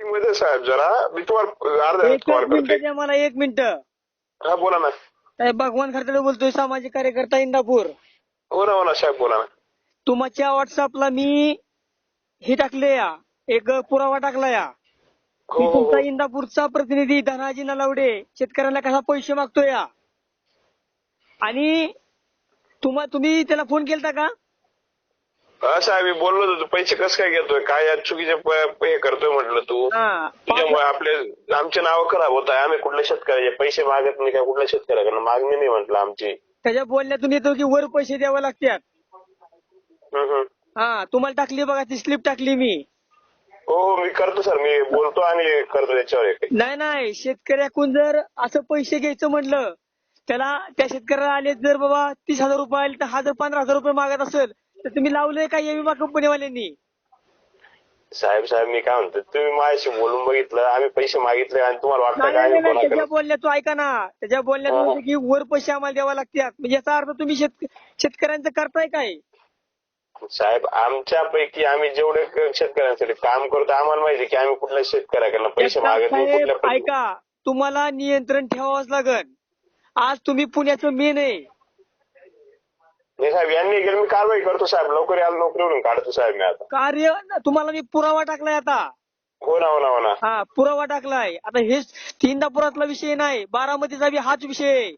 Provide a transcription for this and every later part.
मध्ये साहेब जरा मी तुम्हाला एक कॉल मिनिट करते द्या मला एक मिनिट. हा बोला ना. भगवान खरतडे बोलतोय सामाजिक कार्यकर्ता इंदापूर. हो ना हो ना साहेब बोला ना. तुमच्या व्हॉट्सअपला मी हे टाकले या एक पुरावा टाकला या. हो. की हो तुमचा हो इंदापूरचा प्रतिनिधी धनाजी नलावडे शेतकऱ्यांना कसा पैसे मागतोय या? आणि तुम्हा तुम्ही त्याला फोन केलता का? हा साहेब मी बोललो होतो पैसे कसं काय घेतोय? काय या चुकीचे प- प- हे करतोय? म्हटलं तू. हा. तुझ्यामुळे आपले आमचे नाव खराब होत आहे. आम्ही कुठल्या शेतकऱ्याचे पैसे मागत नाही काय कुठल्या शेतकऱ्याकडनं मागणी नाही म्हटलं आमची. त्याच्या बोलण्यातून येतो की वर पैसे द्यावे लागतात. हा तुम्हाला टाकली बघा ती स्लिप टाकली मी. हो मी करतो सर. मी बोलतो आणि करतो त्याच्यावर नाही नाही. शेतकऱ्याकडून जर असं पैसे घ्यायचं म्हटलं त्याला त्या शेतकऱ्याला आले जर बाबा तीस हजार रुपये आले तर हा जर पंधरा हजार रुपये मागत असेल तर तुम्ही लावलंय का या विमा कंपनीवाल्यांनी साहेब साहेब मी काय म्हणतो तुम्ही माझ्याशी बोलून बघितलं आम्ही पैसे मागितले आणि तुम्हाला वाटतं नाही का नाही आम्ही नाही, त्याच्या कोणाकडे बोलण्यात तू ऐका ना. त्याच्या बोलण्यात हा. म्हणतो की वर पैसे आम्हाला द्यावे लागतात. म्हणजे याचा अर्थ तुम्ही शेत शेतकऱ्यांचं करताय काय साहेब आमच्यापैकी आम्ही जेवढे क- शेतकऱ्यांसाठी काम करतो आम्हाला माहिती आहे की आम्ही कुठल्या शेतकऱ्याकडनं पैसे एकनाथ मागत नाही साहेब कुठल्या पण- ऐका. तुम्हाला नियंत्रण ठेवावंच लागल आज तुम्ही पुण्याचं मेन आहे. नाही साहेब यांनी गेलं मी कारवाई करतो साहेब. लवकर याला नोकरीवरून काढतो साहेब मी आता. कार्य तुम्हाला मी पुरावा टाकलाय आता. हो ना हो ना हो ना. हा पुरावा टाकलाय. आता हेच इंदापुरातला विषय नाही बारामतीचा बी हाच विषय. आहे.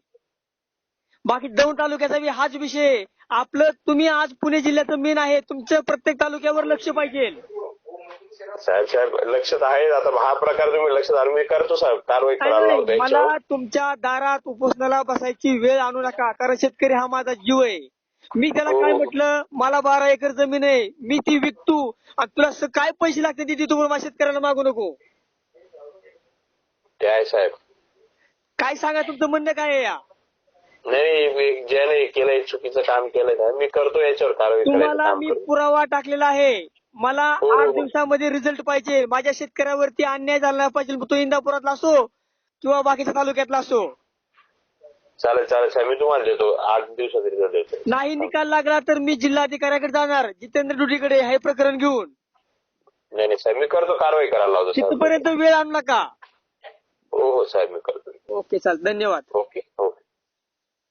बाकी दौंड तालुक्याचा बी हाच विषय. आहे. आपलं तुम्ही आज पुणे जिल्ह्याचं मेन आहे तुमचं प्रत्येक तालुक्यावर लक्ष पाहिजे. साहेब साहेब लक्षात आहे आता हा प्रकार तुम्ही लक्षात आणून मी करतो साहेब. कारवाई करायला नाही, लावतो. मला याच्यावर. तुमच्या दारात उपोषणाला बसायची वेळ आणू नका. कारण शेतकरी हा माझा जीव आहे. मी त्याला हो. काय म्हटलं? मला बारा एकर जमीन आहे. मी ती विकतो. आणि तुला स- काय पैसे लागते ते तू माझ्या शेतकऱ्याला मागू नको. ते आहे साहेब? काय सांगा तुमचं म्हणणं काय आहे या? नाही मी ज्याने केलंय चुकीचं काम केलंय ना मी करतो याच्यावर कारवाई करायचं तुम्हाला काम मी करतो. पुरावा टाकलेला आहे. मला हो, हो, आठ हो. दिवसामध्ये रिझल्ट पाहिजे. माझ्या शेतकऱ्यावरती अन्याय झाला नाही पाहिजे. मग तो इंदापुरातला असो किंवा बाकीच्या तालुक्यातला असो. चालेल चालेल साहेब मी तुम्हाला देतो. आठ दिवसात रिझल्ट देतो नाही निकाल लागला तर मी जिल्हाधिकाऱ्याकडे जाणार. जितेंद्र डुडीकडे हे प्रकरण घेऊन. नाही नाही साहेब मी करतो कारवाई करायला लावतो. साहेब तिथपर्यंत वेळ आणू नका हो हो साहेब मी करतो. ओके चाल धन्यवाद. ओके.